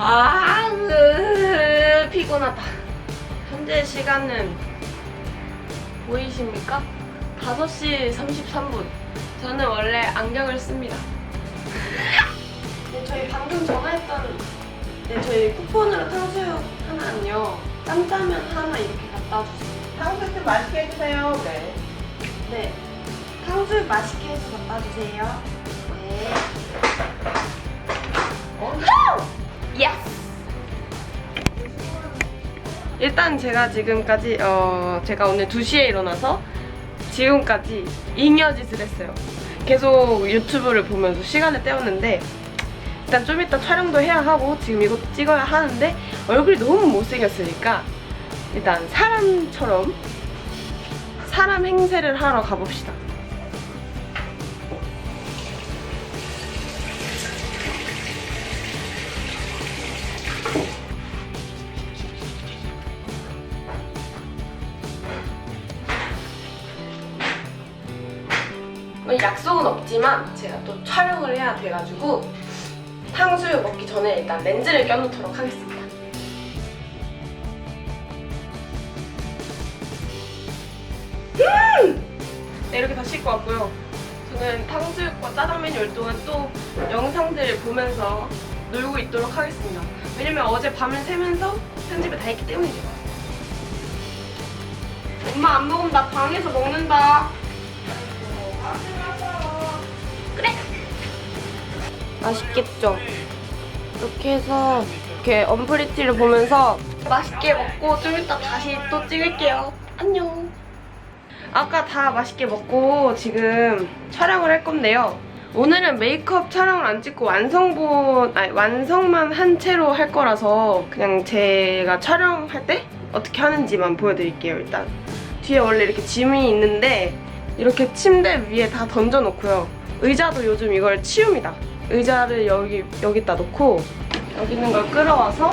아, 으, 피곤하다. 현재 시간은 보이십니까? 5시 33분. 저는 원래 안경을 씁니다. 네, 저희 방금 전화했던 네, 저희 쿠폰으로 탕수육 하나는요. 짬짜면 하나 이렇게 갖다 주세요. 탕수육 맛있게 해주세요. 네. 네. 탕수육 맛있게 해서 갖다 주세요. 네. 일단 제가 지금까지 어 제가 오늘 2시에 일어나서 지금까지 잉여짓을 했어요. 계속 유튜브를 보면서 시간을 때웠는데 일단 좀 이따 촬영도 해야 하고 지금 이것도 찍어야 하는데 얼굴이 너무 못생겼으니까 일단 사람처럼 사람 행세를 하러 가봅시다. 약속은 없지만 제가 또 촬영을 해야 돼가지고 탕수육 먹기 전에 일단 렌즈를 껴놓도록 하겠습니다. 음! 네, 이렇게 다 씻고 왔고요. 저는 탕수육과 짜장면 열동안 또 영상들을 보면서 놀고 있도록 하겠습니다. 왜냐면 어제 밤을 새면서 편집을 다 했기 때문이죠. 엄마 안 먹으면 나 방에서 먹는다. 그래. 맛있겠죠? 이렇게 해서 이렇게 언프리티를 보면서 맛있게 먹고 좀 이따 다시 또 찍을게요. 안녕. 아까 다 맛있게 먹고 지금 촬영을 할 건데요. 오늘은 메이크업 촬영을 안 찍고 완성본, 아니, 완성만 한 채로 할 거라서 그냥 제가 촬영할 때 어떻게 하는지만 보여드릴게요, 일단. 뒤에 원래 이렇게 짐이 있는데 이렇게 침대 위에 다 던져놓고요. 의자도 요즘 이걸 치웁니다. 의자를 여기, 여기다 놓고 여기 있는 걸 끌어와서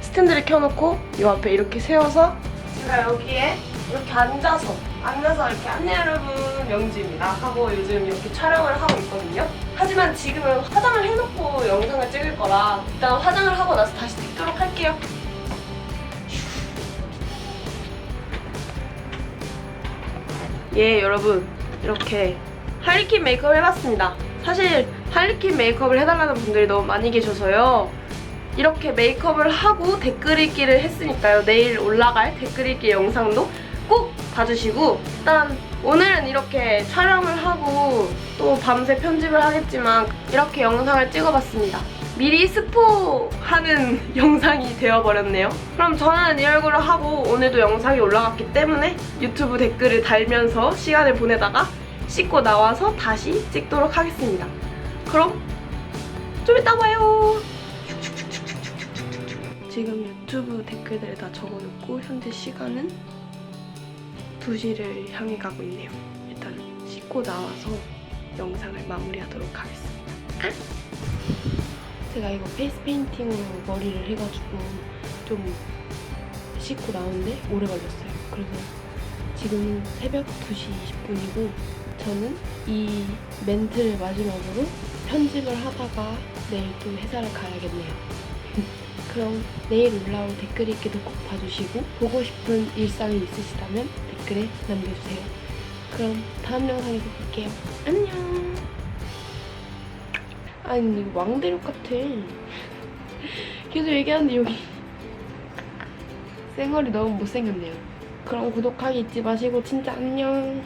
스탠드를 켜놓고 이 앞에 이렇게 세워서 제가 여기에 이렇게 앉아서 앉아서 이렇게 안녕 여러분 명지입니다 하고 요즘 이렇게 촬영을 하고 있거든요. 하지만 지금은 화장을 해놓고 영상을 찍을 거라 일단 화장을 하고 나서 다시 찍도록 할게요. 예 여러분. 이렇게 할리퀸 메이크업을 해봤습니다. 사실 할리퀸 메이크업을 해달라는 분들이 너무 많이 계셔서요. 이렇게 메이크업을 하고 댓글 읽기를 했으니까요. 내일 올라갈 댓글 읽기 영상도 꼭 봐주시고 일단 오늘은 이렇게 촬영을 하고 또 밤새 편집을 하겠지만 이렇게 영상을 찍어봤습니다 미리 스포하는 영상이 되어버렸네요. 그럼 저는 이 얼굴을 하고 오늘도 영상이 올라갔기 때문에 유튜브 댓글을 달면서 시간을 보내다가 씻고 나와서 다시 찍도록 하겠습니다. 그럼 좀 이따 봐요. 지금 유튜브 댓글들을 다 적어놓고 현재 시간은 2시를 향해 가고 있네요. 일단 씻고 나와서 영상을 마무리하도록 하겠습니다. 아! 제가 이거 페이스 페인팅으로 머리를 해가지고 좀 씻고 나오는데 오래 걸렸어요. 그래서 지금 새벽 2시 20분이고 저는 이 멘트를 마지막으로 편집을 하다가 내일 또 회사를 가야겠네요. 그럼 내일 올라올 댓글 읽기도 꼭 봐주시고 보고 싶은 일상이 있으시다면 댓글에 남겨주세요. 그럼 다음 영상에서 볼게요. 안녕. 아니 왕대륙 같아. 계속 얘기하는데 여기 쌩얼이 너무 못생겼네요. 그럼 구독하기 잊지 마시고 진짜 안녕